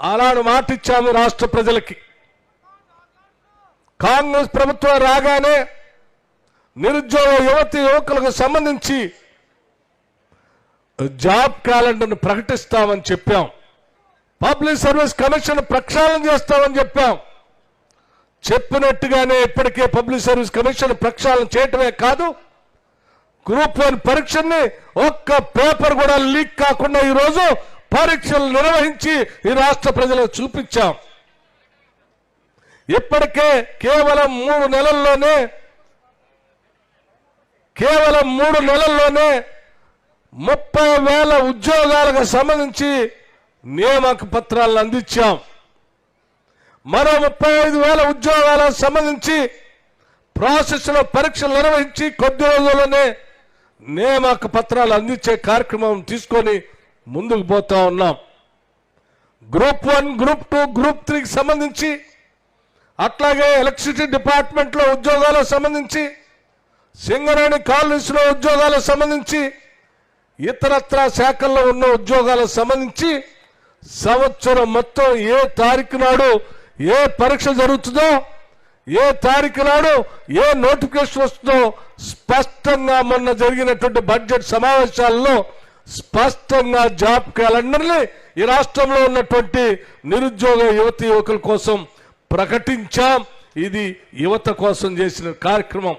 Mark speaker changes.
Speaker 1: అలాను మాట ఇచ్చాము రాష్ట్ర ప్రజలకి. కాంగ్రెస్ ప్రభుత్వం రాగానే నిరుద్యోగ యువతి యువకులకు సంబంధించి జాబ్ క్యాలెండర్ను ప్రకటిస్తామని చెప్పాం. పబ్లిక్ సర్వీస్ కమిషన్ ప్రక్షాళన చేస్తామని చెప్పాం. చెప్పినట్టుగానే ఇప్పటికే పబ్లిక్ సర్వీస్ కమిషన్ ప్రక్షాళన చేయటమే కాదు గ్రూప్ వన్ పరీక్షల్ని ఒక్క పేపర్ కూడా లీక్ కాకుండా ఈరోజు పరీక్షలు నిర్వహించి ఈ రాష్ట్ర ప్రజలకు చూపించాం. ఇప్పటికే కేవలం మూడు నెలల్లోనే కేవలం మూడు నెలల్లోనే ముప్పై వేల ఉద్యోగాలకు సంబంధించి నియామక పత్రాలను అందించాం. మరో ముప్పై ఐదు వేల ఉద్యోగాలకు సంబంధించి ప్రాసెస్లో పరీక్షలు నిర్వహించి కొద్ది రోజుల్లోనే నియామక పత్రాలు అందించే కార్యక్రమం తీసుకొని ముందుకు పోతా ఉన్నాం. Group one group two group త్రీకి సంబంధించి అట్లాగే ఎలక్ట్రిసిటీ డిపార్ట్మెంట్లో ఉద్యోగాలకు సంబంధించి సింగరేణి కాలనీస్లో ఉద్యోగాలకు సంబంధించి ఇతరత్ర శాఖల్లో ఉన్న ఉద్యోగాలకు సంబంధించి సంవత్సరం మొత్తం ఏ తారీఖు నాడు ఏ పరీక్ష జరుగుతుందో ఏ తారీఖు నాడు ఏ నోటిఫికేషన్ వస్తుందో స్పష్టంగా మొన్న జరిగినటువంటి బడ్జెట్ సమావేశాల్లో స్పష్టంగా జాబ్ క్యాలెండర్ని ఈ రాష్ట్రంలో ఉన్నటువంటి నిరుద్యోగ యువతి యువకుల కోసం ప్రకటించాం. ఇది యువత కోసం చేసిన కార్యక్రమం.